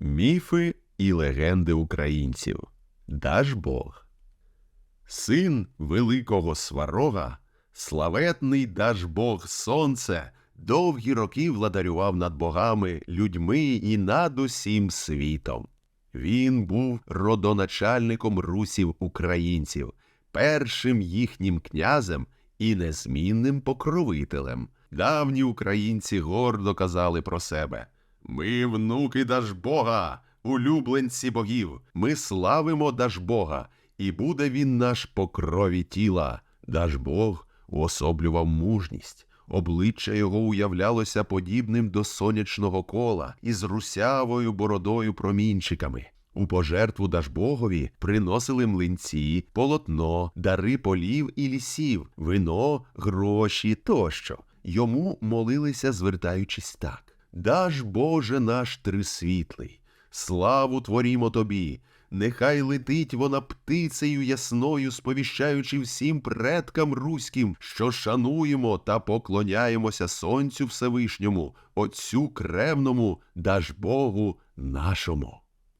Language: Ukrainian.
Міфи і легенди українців. Дажбог. Син великого сварога, славетний Дажбог Сонце, довгі роки владарював над богами, людьми і над усім світом. Він був родоначальником русів українців, першим їхнім князем і незмінним покровителем. Давні українці гордо казали про себе Ми внуки Дажбога, улюбленці богів, ми славимо Дажбога, і буде він наш по крові тіла. Дажбог уособлював мужність. Обличчя його уявлялося подібним до сонячного кола із русявою бородою промінчиками. У пожертву Дажбогові приносили млинці, полотно, дари полів і лісів, вино, гроші тощо. Йому молилися, звертаючись так: Даж Боже наш трисвітлий, славу творімо тобі, нехай летить вона птицею ясною, сповіщаючи всім предкам руським, що шануємо та поклоняємося Сонцю Всевишньому, Отцю Кремному, Даж Богу нашому.